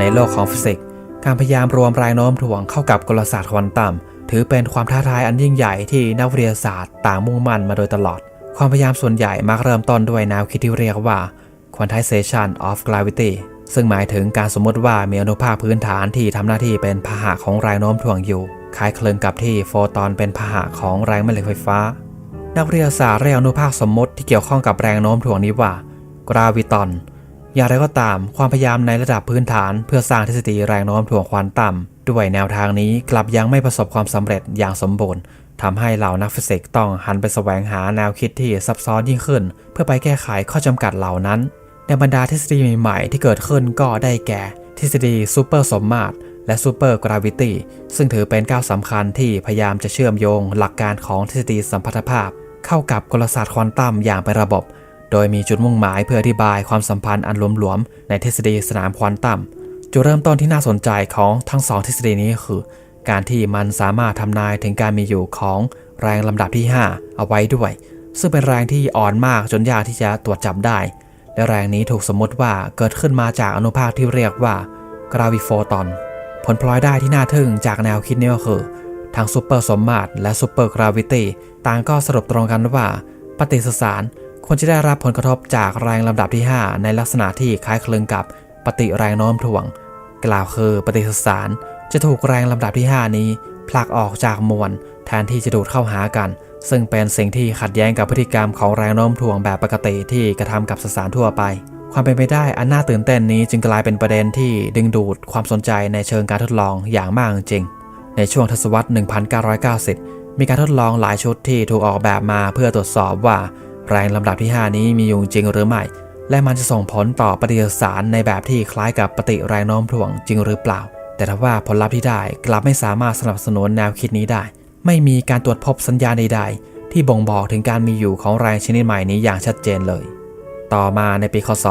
ในโลกของฟิสิกส์การพยายามรวมแรงโน้มถ่วงเข้ากับกลศาสตร์ควอนตัมถือเป็นความท้าทายอันยิ่งใหญ่ที่นักวิทยาศาสตร์ต่างมุ่งมั่นมาโดยตลอด ความพยายามส่วนใหญ่มักเริ่มต้นด้วยแนวคิดที่เรียกว่า quantization of gravity ซึ่งหมายถึงการสมมติว่ามีอนุภาคพื้นฐานที่ทำหน้าที่เป็นพาหะของแรงโน้มถ่วงอยู่ คล้ายคลึงกับที่โฟตอนเป็นพาหะของแรงแม่เหล็กไฟฟ้า นักวิทยาศาสตร์เรียกอนุภาคสมมติที่เกี่ยวข้องกับแรงโน้มถ่วงนี้ว่ากราวิต อย่างไรก็ตาม ความพยายามในระดับพื้นฐาน เพื่อสร้างทฤษฎีแรงโน้มถ่วงควอนตัมด้วยแนวทางนี้กลับยังไม่ประสบความสำเร็จอย่างสมบูรณ์ทำให้เหล่านักฟิสิกส์ต้องหันไปแสวงหาแนวคิดที่ซับซ้อนยิ่งขึ้น เพื่อไปแก้ไขข้อจำกัดเหล่านั้น ในบรรดาทฤษฎีใหม่ๆที่เกิดขึ้นก็ได้แก่ ทฤษฎีซูเปอร์สมมาตรและซูเปอร์กราวิตี้ซึ่งถือเป็นก้าวสำคัญที่พยายามจะเชื่อมโยงหลักการของทฤษฎีสัมพัทธภาพ เข้ากับกลศาสตร์ควอนตัมอย่างเป็นระบบ โดยมีจุดมุ่งหมายเพื่ออธิบายความสัมพันธ์อันหลวมๆ ในทฤษฎีสนามควอนตัม จุดเริ่มต้นที่น่าสนใจของทั้งสองทฤษฎีนี้คือ การที่มันสามารถทำนายถึงการมีอยู่ของแรงลำดับที่ 5 เอาไว้ด้วย ซึ่งเป็นแรงที่อ่อนมากจนยากที่จะตรวจจับได้ และแรงนี้ถูกสมมติว่าเกิดขึ้นมาจากอนุภาคที่เรียกว่ากราวิโฟตอน ผลพลอยได้ที่น่าทึ่งจากแนวคิดนี้ก็คือทั้งซูเปอร์สมมาตรและซูเปอร์กราวิตี้ต่างก็สรุปตรงกันว่า ปฏิสสาร ควรจะได้รับผลกระทบจากแรงลำดับที่ 5 ในลักษณะที่คล้ายคลึงกับปฏิแรงโน้มถ่วง กล่าวคือปฏิสสารจะถูกแรงลำดับที่ 5 นี้ผลักออกจากมวลแทนที่จะดูดเข้าหากัน ซึ่งเป็นสิ่งที่ขัดแย้งกับพฤติกรรมของแรงโน้มถ่วงแบบปกติที่กระทำกับสสารทั่วไป ความเป็นไปได้อันน่าตื่นเต้นนี้จึงกลายเป็นประเด็นที่ดึงดูดความสนใจในเชิงการทดลองอย่างมากจริง ในช่วงทศวรรษ 1990 มีการทดลองหลายชุดที่ถูกออกแบบมาเพื่อตรวจสอบว่า แรงลำดับที่ 5 นี้มีอยู่จริงหรือไม่ และมันจะส่งผลต่อปฏิกิริยาสารในแบบที่คล้ายกับปฏิแรงโน้มถ่วงจริงหรือเปล่า แต่ทว่าผลลัพธ์ที่ได้กลับไม่สามารถสนับสนุนแนวคิดนี้ได้ ไม่มีการตรวจพบสัญญาณใดๆ ที่บ่งบอกถึงการมีอยู่ของแรงชนิดใหม่นี้อย่างชัดเจนเลย ต่อมาในปีคศ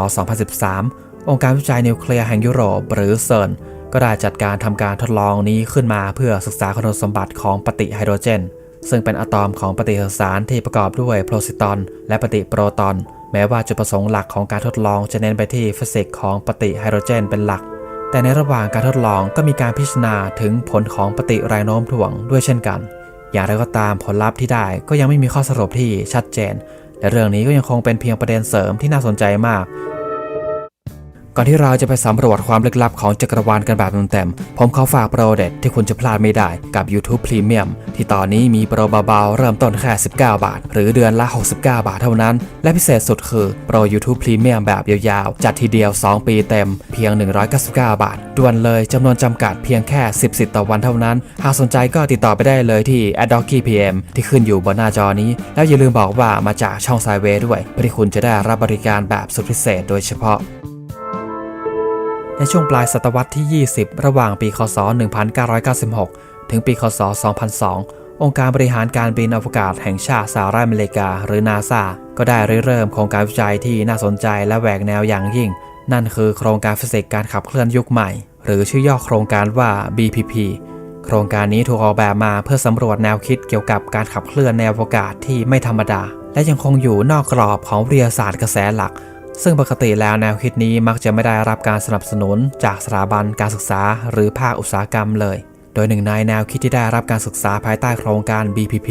2013 องค์การวิจัยนิวเคลียร์แห่งยุโรป หรือเซิร์นก็ได้จัดการทำการทดลองนี้ขึ้นมาเพื่อศึกษาคุณสมบัติของปฏิไฮโดรเจน ซึ่งเป็นอะตอมของปฏิสารที่ประกอบด้วยโพรซิตอน และปฏิโปรตอน แม้ว่าจุดประสงค์หลักของการทดลองจะเน้นไปที่ฟิสิกส์ของปฏิไฮโดรเจนเป็นหลัก แต่ในระหว่างการทดลองก็มีการพิจารณาถึงผลของปฏิแรงโน้มถ่วงด้วยเช่นกัน อย่างไรก็ตามผลลัพธ์ที่ได้ก็ยังไม่มีข้อสรุปที่ชัดเจน และเรื่องนี้ก็ยังคงเป็นเพียงประเด็นเสริมที่น่าสนใจมาก ก่อนที่เราจะไปสำรวจความลึกลับของจักรวาลกันแบบเต็มๆผมขอฝากโปรเด็ดที่คุณจะพลาดไม่ได้กับ YouTube Premium ที่ตอนนี้มีโปรเบาๆเริ่มต้นแค่ 19 บาท หรือเดือนละ 69 บาทเท่านั้น และพิเศษสุดคือโปร YouTube Premium แบบยาวๆ จัดทีเดียว 2 ปีเต็ม เพียง 199 บาท ด่วนเลยจำนวนจำกัดเพียงแค่ 10สิทธิ์ต่อวันเท่านั้น หากสนใจก็ติดต่อไปได้เลยที่ a d o k i PM ที่ขึ้นอยู่บนหน้าจอนี้ แล้วอย่าลืมบอกว่ามาจากช่องไซเวด้วยเพื่อที่คุณจะได้รับบริการแบบสุดพิเศษ โดยเฉพาะ ในช่วงปลายศตวรรษที่ 20 ระหว่างปีคศ 1996 ถึงปีคศ 2002 องค์การบริหารการบินอวกาศแห่งชาติสหรัฐอเมริกา หรือนาซาก็ได้ริเริ่มโครงการวิจัยที่น่าสนใจและแหวกแนวอย่างยิ่ง นั่นคือโครงการฟิสิกส์การขับเคลื่อนยุคใหม่ หรือชื่อย่อโครงการว่า BPP โครงการนี้ถูกออกแบบมาเพื่อสำรวจแนวคิดเกี่ยวกับการขับเคลื่อนในอวกาศที่ไม่ธรรมดา และยังคงอยู่นอกกรอบของวิทยาศาสตร์กระแสหลัก ซึ่งปกติแล้วแนวคิดนี้มักจะไม่ได้รับการสนับสนุนจากสถาบันการศึกษาหรือภาคอุตสาหกรรมเลย โดยหนึ่งในแนวคิดที่ได้รับการศึกษาภายใต้โครงการ BPP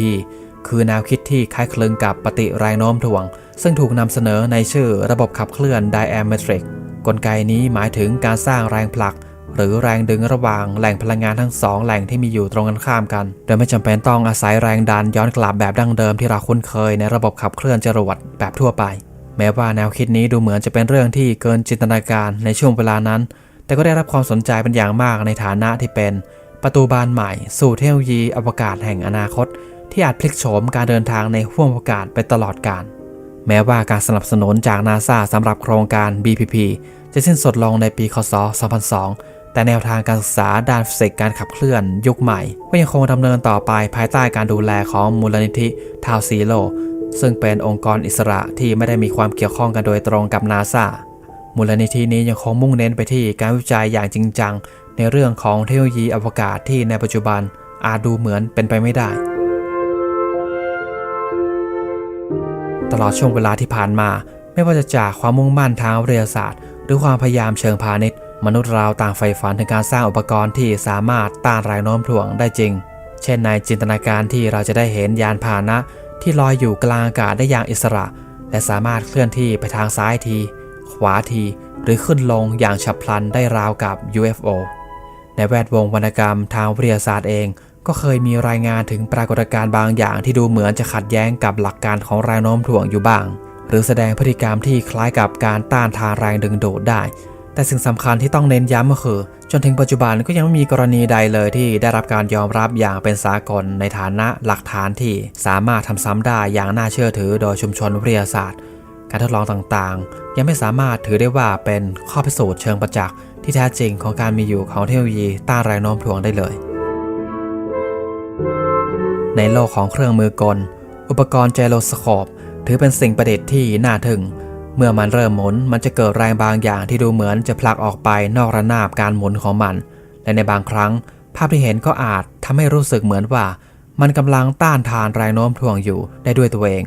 คือแนวคิดที่คล้ายคลึงกับปฏิแรงโน้มถ่วง ซึ่งถูกนำเสนอในชื่อระบบขับเคลื่อน Diametric กลไกนี้หมายถึงการสร้างแรงผลัก หรือแรงดึงระหว่างแหล่งพลังงานทั้งสองแหล่งที่มีอยู่ตรงกันข้ามกัน โดยไม่จำเป็นต้องอาศัยแรงดันย้อนกลับแบบดั้งเดิมที่เราคุ้นเคยในระบบขับเคลื่อนจรวดแบบทั่วไป แม้ว่าแนวคิดนี้ดูเหมือนจะเป็นเรื่องที่เกินจินตนาการในช่วงเวลานั้น แต่ก็ได้รับความสนใจเป็นอย่างมากในฐานะที่เป็น ประตูบานใหม่ สู่เทคโนโลยีอวกาศแห่งอนาคต ที่อาจพลิกโฉมการเดินทางในห้วงอวกาศไปตลอดกาลแม้ว่าการสนับสนุนจากนาซาสำหรับโครงการ BPP จะสิ้นสุดลงในปีคศ 2002 แต่แนวทางการศึกษาด้านฟิสิกส์การขับเคลื่อนยุคใหม่ ก็ยังคงดำเนินต่อไปภายใต้การดูแลของมูลนิธิทาวซีโล ซึ่งเป็นองค์กรอิสระที่ไม่ได้มีความเกี่ยวข้องกันโดยตรงกับนาซามูลนิธินี้ยังคงมุ่งเน้นไปที่การวิจัยอย่างจริงจัง ในเรื่องของเทคโนโลยีอวกาศที่ในปัจจุบันอาจดูเหมือนเป็นไปไม่ได้ ตลอดช่วงเวลาที่ผ่านมา ไม่ว่าจะจากความมุ่งมั่นทางวิทยาศาสตร์ หรือความพยายามเชิงพาณิชย์ มนุษย์เราต่างใฝ่ฝันถึงการสร้างอุปกรณ์ที่สามารถต้านแรงโน้มถ่วงได้จริง เช่นในจินตนาการที่เราจะได้เห็นยานพาหนะ ที่ลอยอยู่กลางอากาศได้อย่างอิสระ และสามารถเคลื่อนที่ไปทางซ้ายที ขวาที หรือขึ้นลงอย่างฉับพลันได้ราวกับ UFO ในแวดวงวรรณกรรมทางวิทยาศาสตร์เอง ก็เคยมีรายงานถึงปรากฏการณ์บางอย่างที่ดูเหมือนจะขัดแย้งกับหลักการของแรงโน้มถ่วงอยู่บ้าง หรือแสดงพฤติกรรมที่คล้ายกับการต้านทานแรงดึงดูดได้ แต่สิ่งสำคัญที่ต้องเน้นย้ำก็คือ จนถึงปัจจุบันก็ยังไม่มีกรณีใดเลยที่ได้รับการยอมรับอย่างเป็นสากลในฐานะหลักฐานที่สามารถทำซ้ำได้อย่างน่าเชื่อถือโดยชุมชนวิทยาศาสตร์ การทดลองต่างๆ ยังไม่สามารถถือได้ว่าเป็นข้อพิสูจน์เชิงประจักษ์ที่แท้จริงของการมีอยู่ของเทคโนโลยีต้านแรงโน้มถ่วงได้เลย ในโลกของเครื่องมือกล อุปกรณ์ไจโรสโคปถือเป็นสิ่งประดิษฐ์ที่น่าทึ่ง เมื่อมันเริ่มหมุนมันจะเกิดแรงบางอย่างที่ดูเหมือนจะผลักออกไปนอกระนาบการหมุนของมัน และในบางครั้ง ภาพที่เห็นก็อาจทำให้รู้สึกเหมือนว่า มันกำลังต้านทานแรงโน้มถ่วงอยู่ได้ด้วยตัวเอง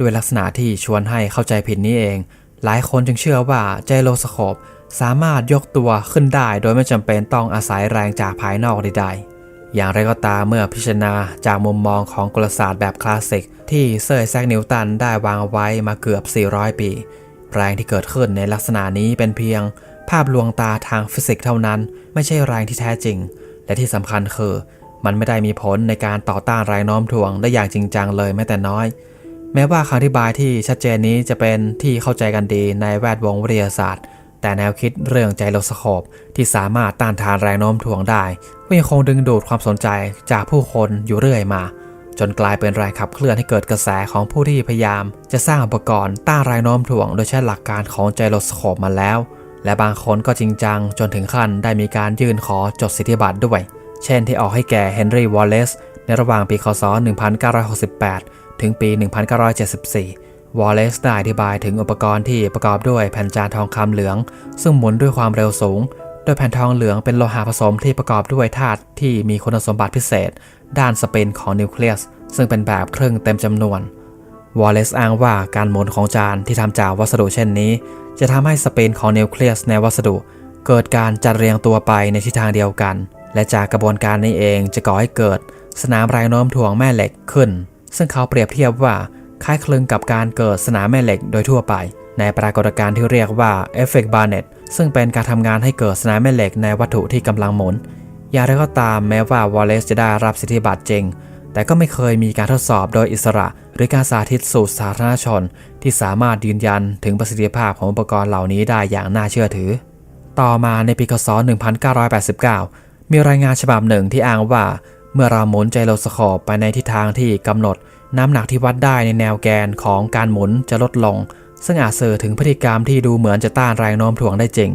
ด้วยลักษณะที่ชวนให้เข้าใจผิดนี้เอง หลายคนจึงเชื่อว่าไจโรสโคปสามารถยกตัวขึ้นได้โดยไม่จำเป็นต้องอาศัยแรงจากภายนอกใดๆอย่างไรก็ตามเมื่อพิจารณาจากมุมมองของกลศาสตร์แบบคลาสสิก ที่เซอร์แซกนิวตันได้วางไว้มาเกือบ 400 ปี แรงที่เกิดขึ้นในลักษณะนี้เป็นเพียง ภาพลวงตาทางฟิสิกส์เท่านั้น ไม่ใช่แรงที่แท้จริง และที่สำคัญคือ มันไม่ได้มีผลในการต่อต้านแรงโน้มถ่วงได้อย่างจริงจังเลยแม้แต่น้อย แม้ว่าคำอธิบายที่ชัดเจนนี้จะเป็นที่เข้าใจกันดีในแวดวงวิทยาศาสตร์ แต่แนวคิดเรื่องไจโรสโคปที่สามารถต้านทานแรงโน้มถ่วงได้ก็ยังคงดึงดูดความสนใจจากผู้คนอยู่เรื่อยมา จนกลายเป็นแรงขับเคลื่อนให้เกิดกระแสของผู้ที่พยายาม จะสร้างอุปกรณ์ต้านแรงโน้มถ่วง โดยใช้หลักการของไจโรสโคปมาแล้ว และบางคนก็จริงจัง จนถึงขั้นได้มีการยื่นขอจดสิทธิบัตรด้วย เช่นที่ออกให้แก่เฮนรี่วอลเลซในระหว่างปีคศ 1968 ถึงปี 1974 วอลเลซได้อธิบายถึงอุปกรณ์ที่ประกอบด้วยแผ่นจานทองคำเหลือง ซึ่งหมุนด้วยความเร็วสูง โดยแผ่นทองเหลืองเป็นโลหะผสมที่ประกอบด้วยธาตุที่มีคุณสมบัติพิเศษ ด้านสเปนของนิวเคลียส ซึ่งเป็นแบบครึ่งเต็มจำนวน วอลเลซอ้างว่าการหมุนของจานที่ทำจากวัสดุเช่นนี้ จะทำให้สเปนของนิวเคลียสในวัสดุ เกิดการจัดเรียงตัวไปในทิศทางเดียวกัน และจากกระบวนการนี้เองจะก่อให้เกิด สนามแรงโน้มถ่วงแม่เหล็กขึ้น ซึ่งเขาเปรียบเทียบว่าคล้ายคลึงกับการเกิดสนามแม่เหล็กโดยทั่วไป ในปรากฏการณ์ที่เรียกว่าเอฟเฟกต์บาร์เน็ตซึ่งเป็นการทำงานให้เกิดสนามแม่เหล็กในวัตถุที่กำลังหมุน อย่างไรก็ตามแม้ว่าวอลเลซจะได้รับสิทธิบัตรจริง แต่ก็ไม่เคยมีการทดสอบโดยอิสระ หรือการสาธิตสู่สาธารณชน ที่สามารถยืนยันถึงประสิทธิภาพของอุปกรณ์เหล่านี้ได้อย่างน่าเชื่อถือ ต่อมาในปีคศ 1989 มีรายงานฉบับหนึ่งที่อ้างว่า เมื่อเราหมุนไจโรสโคปไปในทิศทางที่กำหนด น้ำหนักที่วัดได้ในแนวแกนของการหมุนจะลดลง ซึ่งอาจสื่อถึงพฤติกรรมที่ดูเหมือนจะต้านแรงโน้มถ่วงได้จริง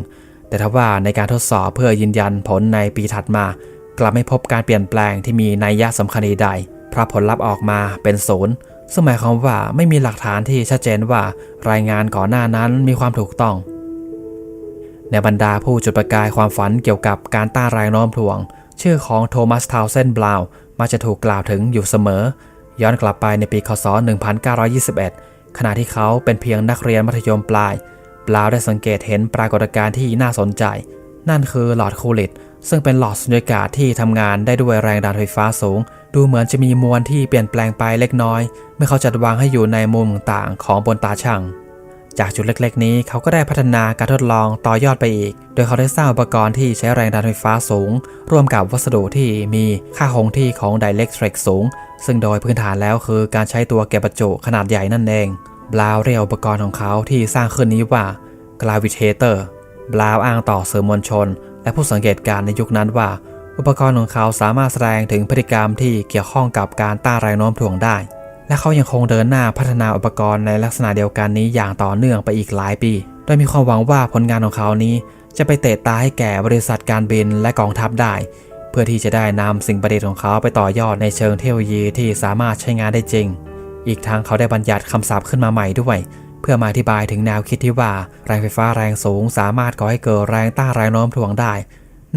แต่ทว่าในการทดสอบเพื่อยืนยันผลในปีถัดมา กลับไม่พบการเปลี่ยนแปลงที่มีนัยยะสำคัญใดเพราะผลลัพธ์ออกมาเป็นศูนย์ซึ่งหมายความว่าไม่มีหลักฐานที่ชัดเจนว่ารายงานก่อนหน้านั้นมีความถูกต้อง ในบรรดาผู้จุดประกายความฝันเกี่ยวกับการต้านแรงโน้มถ่วง ชื่อของโทมัสทาวเซนบลาวมักจะถูกกล่าวถึงอยู่เสมอ ย้อนกลับไปในปีคศ 1921 ขณะที่เขาเป็นเพียงนักเรียนมัธยมปลายปลาวได้สังเกตเห็นปรากฏการณ์ที่น่าสนใจ นั่นคือหลอดคูลิตซึ่งเป็นหลอดสุญญากาศที่ทำงานได้ด้วยแรงดันไฟฟ้าสูง ดูเหมือนจะมีมวลที่เปลี่ยนแปลงไปเล็กน้อย เมื่อเขาจัดวางให้อยู่ในมุมต่างของบนตาช่าง จากจุดเล็กๆ นี้เขาก็ได้พัฒนาการทดลองต่อยอดไปอีก โดยเขาได้สร้างอุปกรณ์ที่ใช้แรงดันไฟฟ้าสูง ร่วมกับวัสดุที่มีค่าคงที่ของไดเล็กทริกสูง ซึ่งโดยพื้นฐานแล้วคือการใช้ตัวเก็บประจุขนาดใหญ่นั่นเองบลาวเรียกอุปกรณ์ของเขาที่สร้างขึ้นนี้ว่า gravitator บลาวอ้างต่อสื่อมวลชน และผู้สังเกตการณ์ในยุคนั้นว่า อุปกรณ์ของเขาสามารถแสดงถึงพฤติกรรมที่เกี่ยวข้องกับการต้านแรงโน้มถ่วงได้ และเขายังคงเดินหน้าพัฒนาอุปกรณ์ในลักษณะเดียวกันนี้อย่างต่อเนื่องไปอีกหลายปี โดยมีความหวังว่าผลงานของเขานี้ จะไปเตะตาให้แก่บริษัทการบินและกองทัพได้ เพื่อที่จะได้นำสิ่งประดิษฐ์ของเขาไปต่อยอดในเชิงเทคโนโลยีที่สามารถใช้งานได้จริง อีกทั้งเขาได้บัญญัติคำศัพท์ขึ้นมาใหม่ด้วย เพื่อมาอธิบายถึงแนวคิดที่ว่าแรงไฟฟ้าแรงสูง สามารถก่อให้เกิดแรงต้านแรงโน้มถ่วงได้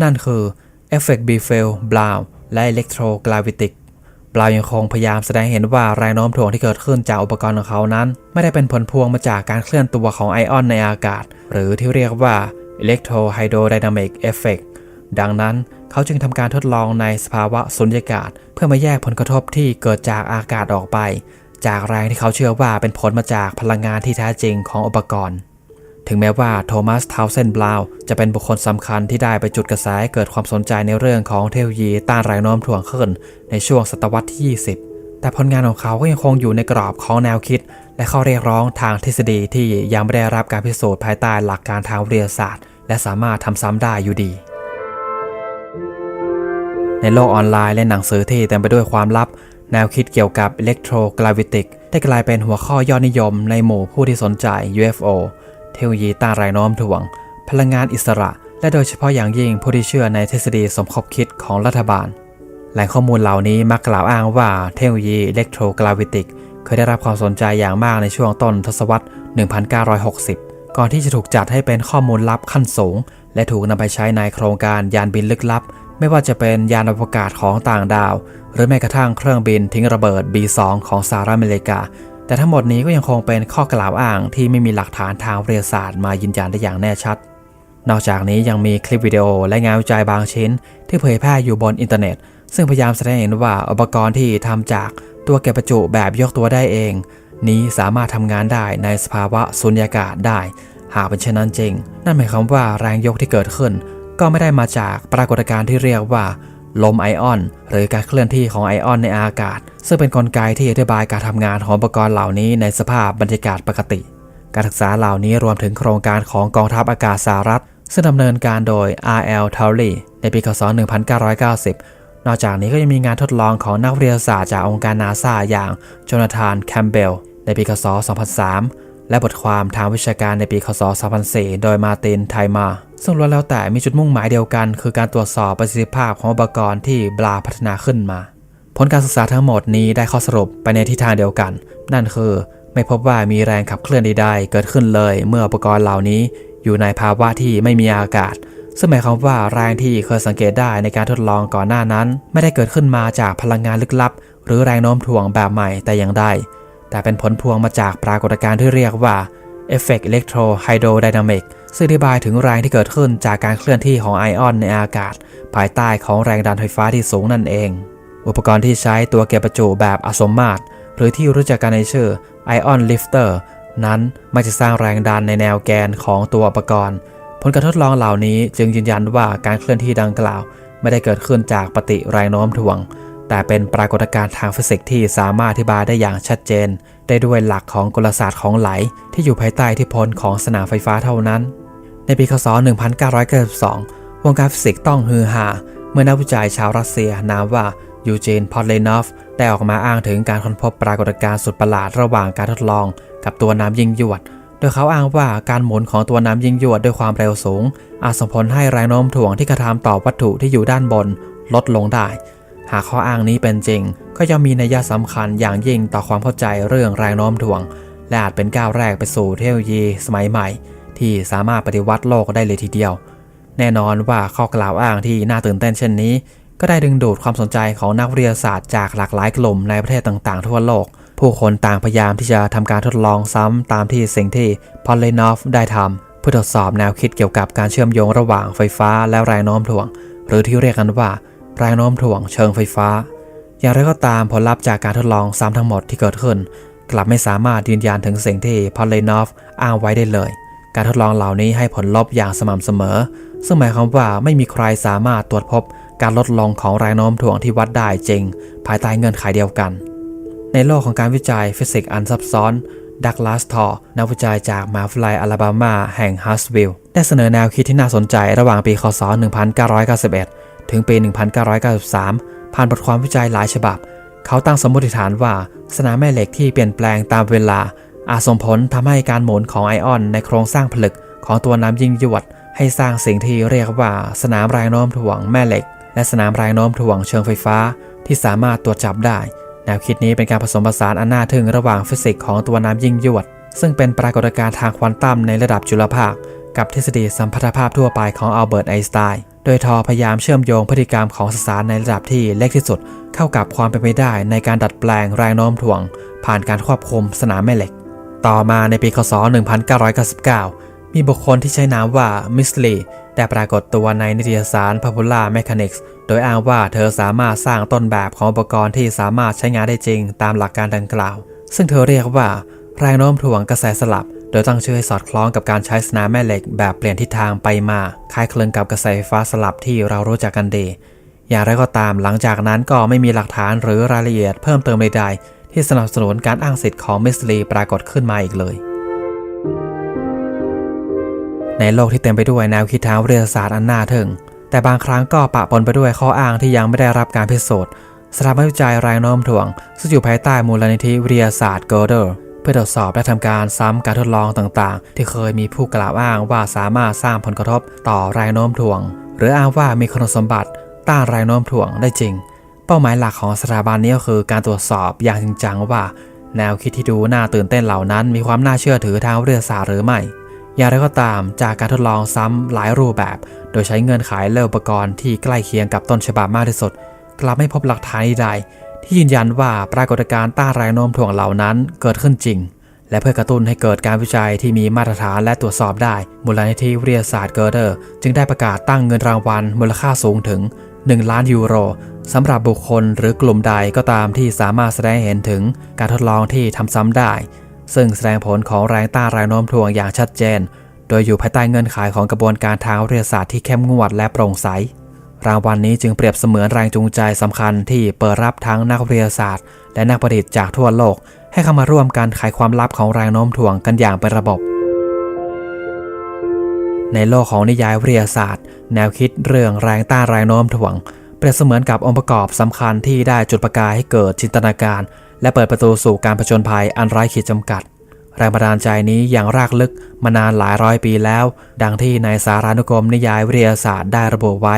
นั่นคือ Effect b f e l Brown และ Electrogravitic บราวยังคงพยายามแสดงเห็นว่าแรงโน้มถ่วงที่เกิดขึ้นจากอุปกรณ์ของเขานั้น ไม่ได้เป็นผลพวงมาจากการเคลื่อนตัวของไอออนในอากาศ หรือที่เรียกว่า electrohydrodynamic effect ดังนั้นเขาจึงทำการทดลองในสภาวะสุญญากาศ เพื่อมาแยกผลกระทบที่เกิดจากอากาศออกไป จากแรงที่เขาเชื่อว่าเป็นผลมาจากพลังงานที่แท้จริงของอุปกรณ์ ถึงแม้ว่าโทมัสทาวเซนบลาวจะเป็นบุคคลสำคัญที่ได้ไปจุดกระแสเกิดความสนใจในเรื่องของเทคโนโลยีต้านแรงโน้มถ่วงขึ้น ในช่วงศตวรรษที่ 20 แต่ผลงานของเขาก็ยังคงอยู่ในกรอบของแนวคิด และข้อเรียกร้องทางทฤษฎีที่ยังไม่ได้รับการพิสูจน์ภายใต้หลักการทางวิทยาศาสตร์ และสามารถทำซ้ำได้อยู่ดีในโลกออนไลน์และหนังสือที่เต็มไปด้วยความลับ แนวคิดเกี่ยวกับอิเล็กโทรกราวิติกได้กลายเป็นหัวข้อยอดนิยมในหมู่ผู้ที่สนใจ UFO เทคโนโลยีต้านแรงโน้มถ่วง พลังงานอิสระ และโดยเฉพาะอย่างยิ่งผู้ที่เชื่อในทฤษฎีสมคบคิดของรัฐบาล แหล่งข้อมูลเหล่านี้มักกล่าวอ้างว่าเทคโนโลยีอิเล็กโทรกราวิติกเคยได้รับความสนใจอย่างมากในช่วงต้นทศวรรษ 1960 ก่อนที่จะถูกจัดให้เป็นข้อมูลลับขั้นสูง และถูกนำไปใช้ในโครงการยานบินลึกลับ ไม่ว่าจะเป็นยานอวกาศของต่างดาว หรือแม้กระทั่งเครื่องบินทิ้งระเบิด B2 ของสหรัฐอเมริกา แต่ทั้งหมดนี้ก็ยังคงเป็นข้อกล่าวอ้างที่ไม่มีหลักฐานทางวิทยาศาสตร์มายืนยันได้อย่างแน่ชัด นอกจากนี้ยังมีคลิปวิดีโอและงานวิจัยบางชิ้น ที่เผยแพร่อยู่บนอินเทอร์เน็ต ซึ่งพยายามแสดงเห็นว่าอุปกรณ์ที่ทำจากตัวเก็บประจุแบบยกตัวได้เอง นี้สามารถทำงานได้ในสภาวะสุญญากาศได้ หากเป็นเช่นนั้นจริง นั่นหมายความว่าแรงยกที่เกิดขึ้น ก็ไม่ได้มาจากปรากฏการณ์ที่เรียกว่า ลมไอออน หรือการเคลื่อนที่ของไอออนในอากาศ ซึ่งเป็นนกลไกที่อธิบายการทำงานของอุปกรณ์เหล่านี้ในสภาพบรรยากาศปกติ การศึกษาเหล่านี้รวมถึงโครงการของกองทัพอากาศสหรัฐ ซึ่งดำเนินการโดย R.L. t o w l e y ในปีคศ 1990 นอกจากนี้ก็ยังมีงานทดลองของนักวิทยาศาสตร์จากองค์การนาซาอย่างโจนาธานแคมเบลในปีคศ 2003 และบทความทางวิชาการในปีคศ2004โดยมาตินไทมา ซึ่งล้วนแล้วแต่มีจุดมุ่งหมายเดียวกัน คือการตรวจสอบประสิทธิภาพของอุปกรณ์ที่บลาพัฒนาขึ้นมา ผลการศึกษาทั้งหมดนี้ได้ข้อสรุปไปในทิศทางเดียวกัน นั่นคือไม่พบว่ามีแรงขับเคลื่อนใดๆเกิดขึ้นเลย เมื่ออุปกรณ์เหล่านี้อยู่ในภาวะที่ไม่มีอากาศซึ่งหมายความว่าแรงที่เคยสังเกตได้ในการทดลองก่อนหน้านั้น ไม่ได้เกิดขึ้นมาจากพลังงานลึกลับ หรือแรงโน้มถ่วงแบบใหม่แต่อย่างใด แต่เป็นผลพวงมาจากปรากฏการณ์ที่เรียกว่า Effect Electrohydrodynamic ซึ่งอธิบายถึงแรงที่เกิดขึ้นจากการเคลื่อนที่ของไอออนในอากาศ ภายใต้ของแรงดันไฟฟ้าที่สูงนั่นเอง อุปกรณ์ที่ใช้ตัวเก็บประจุแบบอสมมาตร หรือที่รู้จักกันในชื่อ Ion Lifter นั้นมักจะสร้างแรงดันในแนวแกนของตัวอุปกรณ์ ผลการทดลองเหล่านี้จึงยืนยันว่าการเคลื่อนที่ดังกล่าว ไม่ได้เกิดขึ้นจากปฏิแรงโน้มถ่วง แต่เป็นปรากฏการณ์ทางฟิสิกส์ที่สามารถอธิบายได้อย่างชัดเจน ได้ด้วยหลักของกลศาสตร์ของไหล ที่อยู่ภายใต้ที่พลของสนามไฟฟ้าเท่านั้น ในปีคศ 1992 วงการฟิสิกส์ต้องฮือฮาเมื่อนักวิจัยชาวรัสเซียนามว่ายูเจนพอตเลนอฟได้ออกมาอ้างถึงการค้นพบปรากฏการณ์สุดประหลาดระหว่างการทดลอง กับตัวน้ำยิงยวด โดยเขาอ้างว่าการหมุนของตัวน้ำยิงยวดด้วยความเร็วสูง อาจส่งผลให้แรงโน้มถ่วงที่กระทำต่อวัตถุที่อยู่ด้านบน ลดลงได้ หากข้ออ้างนี้เป็นจริง ก็ย่อมมีนัยสำคัญอย่างยิ่งต่อความเข้าใจเรื่องแรงโน้มถ่วง และอาจเป็นก้าวแรกไปสู่เทคโนโลยีสมัยใหม่ ที่สามารถปฏิวัติโลกได้เลยทีเดียว แน่นอนว่าข้อกล่าวอ้างที่น่าตื่นเต้นเช่นนี้ ก็ได้ดึงดูดความสนใจของนักวิทยาศาสตร์จากหลากหลายกลุ่มในประเทศต่างๆ ทั่วโลก ผู้คนต่างพยายามที่จะทำการทดลองซ้ำตามที่สิ่งที่พอลเลนอฟได้ทำเพื่อทดสอบแนวคิดเกี่ยวกับการเชื่อมโยงระหว่างไฟฟ้าและแรงโน้มถ่วง หรือที่เรียกกันว่า แรงโน้มถ่วงเชิงไฟฟ้า อย่างไรก็ตามผลลัพธ์จากการทดลองซ้ำทั้งหมดที่เกิดขึ้น กลับไม่สามารถยืนยันถึงสิ่งที่พอลเลนอฟอ้างไว้ได้เลย การทดลองเหล่านี้ให้ผลลบอย่างสม่ำเสมอ ซึ่งหมายความว่าไม่มีใครสามารถตรวจพบการลดลงของแรงโน้มถ่วงที่วัดได้จริง ภายใต้เงื่อนไขเดียวกัน ในโลกของการวิจัยฟิสิกส์อันซับซ้อนดักลาสทอร์นักวิจัยจากมหาวิทยาลัยอลาบามาแห่งฮัสวิลล์ได้เสนอแนวคิดที่น่าสนใจระหว่างปีคศ 1991 ถึงปี 1993 ผ่านบทความวิจัยหลายฉบับ เขาตั้งสมมติฐานว่าสนามแม่เหล็กที่เปลี่ยนแปลงตามเวลา อาจส่งผลทำให้การหมุนของไอออนในโครงสร้างผลึกของตัวน้ำยิ่งยวด ให้สร้างสิ่งที่เรียกว่าสนามแรงโน้มถ่วงแม่เหล็ก และสนามแรงโน้มถ่วงเชิงไฟฟ้า ที่สามารถตรวจจับได้ แนวคิดนี้เป็นการผสมผสานอันน่าทึ่งระหว่างฟิสิกส์ของตัวน้ำยิ่งยวด ซึ่งเป็นปรากฏการณ์ทางควอนตัมในระดับจุลภาค กับทฤษฎีสัมพัทธภาพทั่วไปของอัลเบิร์ตไอน์สไตน์โดยทอพยายามเชื่อมโยงพฤติกรรมของสสารในระดับที่เล็กที่สุด เข้ากับความเป็นไปได้ในการดัดแปลงแรงโน้มถ่วง ผ่านการควบคุมสนามแม่เหล็ก ต่อมาในปีคศ 1999 มีบุคคลที่ใช้นามว่ามิสลีได้ปรากฏตัวในนิตยสาร Popular Mechanics โดยอ้างว่าเธอสามารถสร้างต้นแบบของอุปกรณ์ที่สามารถใช้งานได้จริงตามหลักการดังกล่าว ซึ่งเธอเรียกว่าแรงโน้มถ่วงกระแสสลับ โดยตั้งชื่อให้สอดคล้องกับการใช้สนามแม่เหล็กแบบเปลี่ยนทิศทางไปมาคล้ายคลึงกับกระแสไฟฟ้าสลับที่เรารู้จักกันดี อย่างไรก็ตามหลังจากนั้นก็ไม่มีหลักฐานหรือรายละเอียดเพิ่มเติมใดๆที่สนับสนุนการอ้างสิทธิ์ของมิสลีปรากฏขึ้นมาอีกเลย ในโลกที่เต็มไปด้วยแนวคิดทางวิทยาศาสตร์อันน่าทึ่งแต่บางครั้งก็ปะปนไปด้วยข้ออ้างที่ยังไม่ได้รับการพิสูจน์สถาบันวิจัยรงโน้มถ่วงซึ่งอยู่ภายใต้มูลนิธิวิทยาศาสตร์เกอร์เดอร์ พื่อตรวจสอบและทำการซ้ำการทดลองต่างๆ ที่เคยมีผู้กล่าวอ้างว่าสามารถสร้างผลกระทบต่อแรงโน้มถ่วง หรืออ้างว่ามีคุณสมบัติต้านแรงโน้มถ่วงได้จริง เป้าหมายหลักของสถาบันนี้ก็คือการตรวจสอบอย่างจริงจังว่า แนวคิดที่ดูน่าตื่นเต้นเหล่านั้น มีความน่าเชื่อถือทางวิทยาศาสตร์หรือไม่อย่างไรก็ตามจากการทดลองซ้ำหลายรูปแบบ โดยใช้เงื่อนไขและอุปกรณ์ที่ใกล้เคียงกับต้นฉบับมากที่สุด กลับไม่พบหลักฐานใด ที่ยืนยันว่าปรากฏการณ์ต้านแรงโน้มถ่วงเหล่านั้นเกิดขึ้นจริง และเพื่อกระตุ้นให้เกิดการวิจัยที่มีมาตรฐานและตรวจสอบได้ มูลนิธิวิทยาศาสตร์เกอร์เดอร์ จึงได้ประกาศตั้งเงินรางวัลมูลค่าสูงถึง 1 ล้านยูโรสำหรับบุคคลหรือกลุ่มใดก็ตามที่สามารถแสดงเห็นถึงการทดลองที่ทำซ้ำได้ ซึ่งแสดงผลของแรงต้านแรงโน้มถ่วงอย่างชัดเจน โดยอยู่ภายใต้เงื่อนไขของกระบวนการทางวิทยาศาสตร์ที่เข้มงวดและโปร่งใส รางวัลนนี้จึงเปรียบเสมือนแรงจูงใจสำคัญที่เปิดรับทั้งนักวิทยาศาสตร์ และนักประดิษฐ์จากทั่วโลก ให้เข้ามาร่วมกันไขความลับของแรงโน้มถ่วงกันอย่างเป็นระบบ ในโลกของนิยายวิทยาศาสตร์ แนวคิดเรื่องแรงต้านแรงโน้มถ่วง เปรียบเสมือนกับองค์ประกอบสำคัญที่ได้จุดประกายให้เกิดจินตนาการ และเปิดประตูสู่การผจญภัยอันไร้ขีดจำกัดแรงบันดาลใจนี้อย่างรากลึกมานานหลายร้อยปีแล้ว ดังที่ในสารานุกรมนิยายวิทยาศาสตร์ได้ระบุไว้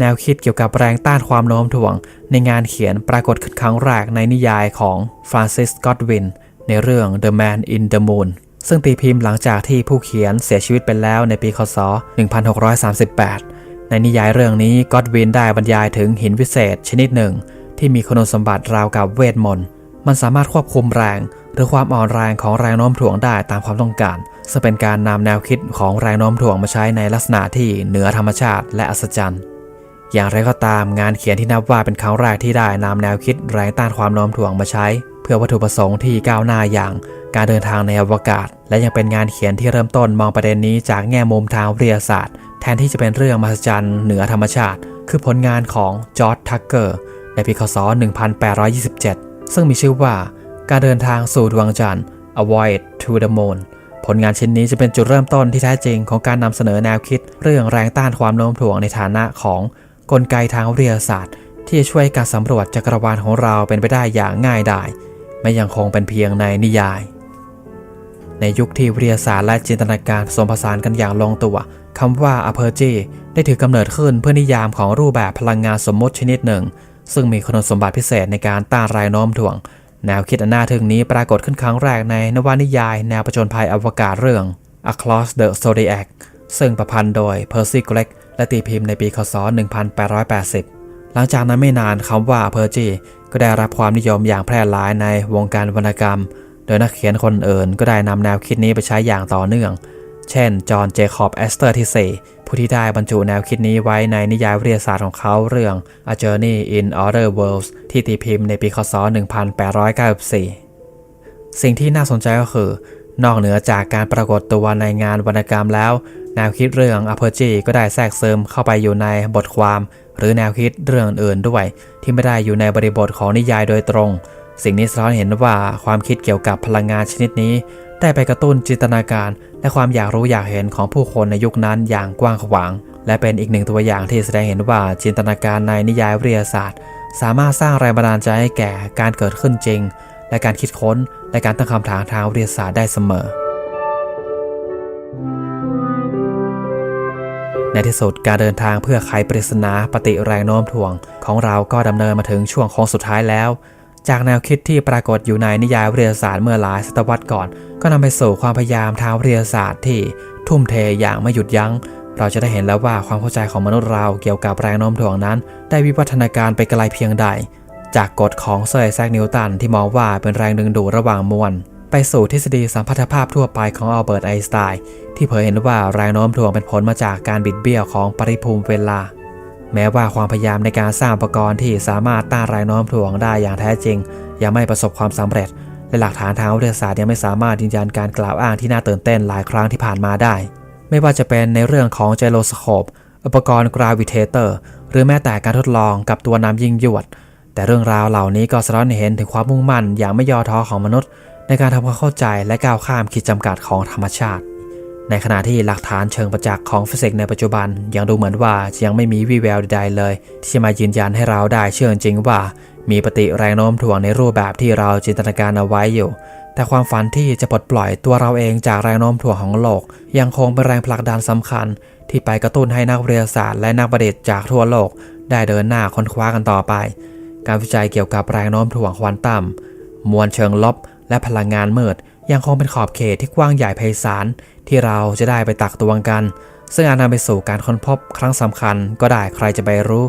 แนวคิดเกี่ยวกับแรงต้านความโน้มถ่วง ในงานเขียนปรากฏขึ้นครั้งแรกในนิยายของฟรานซิสก็อดวินในเรื่อง The Man in the Moon ซึ่งตีพิมพ์หลังจากที่ผู้เขียนเสียชีวิตไปแล้วในปีคศ 1638 ในนิยายเรื่องนี้ก็อดวินได้บรรยายถึงหินวิเศษชนิดหนึ่ง ที่มีคุณสมบัติราวกับเวทมนต์ มันสามารถควบคุมแรง หรือความอ่อนแรงของแรงโน้มถ่วงได้ตามความต้องการ ซึ่งเป็นการนำแนวคิดของแรงโน้มถ่วงมาใช้ในลักษณะที่เหนือธรรมชาติและอัศจรรย์ อย่างไรก็ตามงานเขียนที่นับว่าเป็นครั้งแรกที่ได้นำแนวคิดแรงต้านความโน้มถ่วงมาใช้ เพื่อวัตถุประสงค์ที่ก้าวหน้าอย่างการเดินทางในอวกาศ และยังเป็นงานเขียนที่เริ่มต้นมองประเด็นนี้จากแง่มุมทางวิทยาศาสตร์ แทนที่จะเป็นเรื่องมหัศจรรย์เหนือธรรมชาติ คือผลงานของจอร์จทักเกอร์ในปีคศ 1827 ซึ่งมีชื่อว่า การเดินทางสู่ดวงจันทร์ A Voyage to the Moon ผลงานชิ้นนี้จะเป็นจุดเริ่มต้นที่แท้จริงของการนำเสนอแนวคิด เรื่องแรงต้านความโน้มถ่วงในฐานะของ กลไกทางวิทยาศาสตร์ ที่จะช่วยการสำรวจจักรวาลของเราเป็นไปได้อย่างง่ายดายไม่ยังคงเป็นเพียงในนิยาย ในยุคที่วิทยาศาสตร์และจินตนาการผสมผสานกันอย่างลงตัวคำว่า a p e r g e ได้ถือกำเนิดขึ้นเพื่อนิยามของรูปแบบพลังงานสมมติชนิดหนึ่ง ซึ่งมีคุณสมบัติพิเศษในการต้านแรงโน้มถ่วง แนวคิดอันน่าทึ่งนี้ปรากฏขึ้นครั้งแรกในนวนิยาย แนวประจนภัยอวกาศเรื่อง Across the Zodiac ซึ่งประพันธ์โดย Percy Gregg และตีพิมพ์ในปีคศ 1880 หลังจากนั้นไม่นานคำว่า a p e r g e ก็ได้รับความนิยมอย่างแพร่หลายในวงการวรรณกรรม โดยนักเขียนคนอื่นก็ได้นำแนวคิดนี้ไปใช้อย่างต่อเนื่อง เช่น จอห์น เจคอบ แอสเตอร์ที่ 4 ผู้ที่ได้บรรจุแนวคิดนี้ไว้ในนิยายวิทยาศาสตร์ของเขาเรื่อง A Journey in Other Worlds ที่ตีพิมพ์ในปีคศ 1894 สิ่งที่น่าสนใจก็คือ นอกเหนือจากการปรากฏตัวในงานวรรณกรรมแล้ว แนวคิดเรื่อง a p e r g e ก็ได้แทรกซึมเข้าไปอยู่ในบทความ หรือแนวคิดเรื่องอื่นด้วย ที่ไม่ได้อยู่ในบริบทของนิยายโดยตรง สิ่งนี้สะท้อนเห็นว่าความคิดเกี่ยวกับพลังงานชนิดนี้ ได้ไปกระตุ้นจินตนาการ และความอยากรู้อยากเห็นของผู้คนในยุคนั้นอย่างกว้างขวาง และเป็นอีกหนึ่งตัวอย่างที่แสดงเห็นว่าจินตนาการในนิยายวิทยาศาสตร์ สามารถสร้างแรงบันดาลใจให้แก่การเกิดขึ้นจริง และการคิดค้น และการตั้งคำถามทางวิทยาศาสตร์ได้เสมอ ในที่สุดการเดินทางเพื่อไขปริศนาปฏิแรงโน้มถ่วง ของเราก็ดำเนินมาถึงช่วงโค้งสุดท้ายแล้ว จากแนวคิดที่ปรากฏอยู่ในนิยายวิทยาศาสตร์เมื่อหลายศตวรรษก่อน ก็นำไปสู่ความพยายามทางวิทยาศาสตร์ที่ทุ่มเทอย่างไม่หยุดยัง้งเราจะได้เห็นแล้วว่าความเข้าใจของมนุษย์เราเกี่ยวกับแรงโน้มถ่วงนั้น ได้วิวัฒนาการไปไกลเพียงใด จากกฎของเซอร์ไอแซกนิวตันที่มองว่าเป็นแรงดึงดูดระหว่างมวลไปสู่ทฤษฎีสัมพัทธภาพทั่วไปของอัลเบิร์ตไอน์สไตน์ที่เผยเห็นว่าแรงโน้มถ่วงเป็นผลมาจากการบิดเบี้ยวของปริภูมิเวลา แม้ว่าความพยายามในการสร้างอุปกรณ์ที่สามารถต้านแรงโน้มถ่วงได้อย่างแท้จริง ยังไม่ประสบความสำเร็จ และหลักฐานทางวิทยาศาสตร์ยังไม่สามารถยืนยันการกล่าวอ้างที่น่าตื่นเต้นหลายครั้งที่ผ่านมาได้ ไม่ว่าจะเป็นในเรื่องของไจโรสโคปอุปกรณ์กราวิเทเตอร์หรือแม้แต่การทดลองกับตัวน้ำยิงยวด แต่เรื่องราวเหล่านี้ก็สะท้อนให้เห็นถึงความมุ่งมั่นอย่างไม่ย่อท้อของมนุษย์ ในการทำความเข้าใจและก้าวข้ามขีดจำกัดของธรรมชาติ ในขณะที่หลักฐานเชิงประจักษ์ของฟิสิกส์ในปัจจุบัน ยังดูเหมือนว่าจะยังไม่มีวี่แววใดๆเลย ที่จะมายืนยันให้เราได้เชื่อจริงว่า มีปฏิแรงโน้มถ่วงในรูปแบบที่เราจินตนาการเอาไว้อยู่ แต่ความฝันที่จะปลดปล่อยตัวเราเองจากแรงโน้มถ่วงของโลก ยังคงเป็นแรงผลักดันสำคัญ ที่ไปกระตุ้นให้นักวิทยาศาสตร์และนักประดิษฐ์จากทั่วโลก ได้เดินหน้าค้นคว้ากันต่อไป การวิจัยเกี่ยวกับแรงโน้มถ่วงควอนตัมมวลเชิงลบ และพลังงานมืดยังคงเป็นขอบเขตที่กว้างใหญ่ไพศาลที่เราจะได้ไปตักตวงกัน ซึ่งอาจนำไปสู่การค้นพบครั้งสำคัญก็ได้ใครจะไปรู้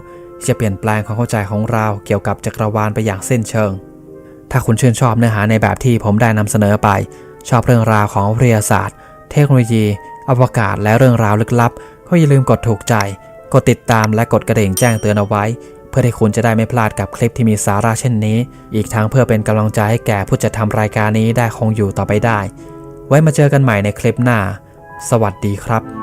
จะเปลี่ยนแปลงความเข้าใจของเราเกี่ยวกับจักรวาลไปอย่างเส้นเชิง ถ้าคุณชื่นชอบเนื้อหาในแบบที่ผมได้นำเสนอไป ชอบเรื่องราวของวิทยาศาสตร์ เทคโนโลยี อวกาศและเรื่องราวลึกลับ ก็อย่าลืมกดถูกใจ กดติดตามและกดกระดิ่งแจ้งเตือนเอาไว้ เพื่อที่คุณจะได้ไม่พลาดกับคลิปที่มีสาระเช่นนี้ อีกทั้งเพื่อเป็นกำลังใจให้แก่ผู้จัดทำรายการนี้ได้คงอยู่ต่อไปได้ ไว้มาเจอกันใหม่ในคลิปหน้า สวัสดีครับ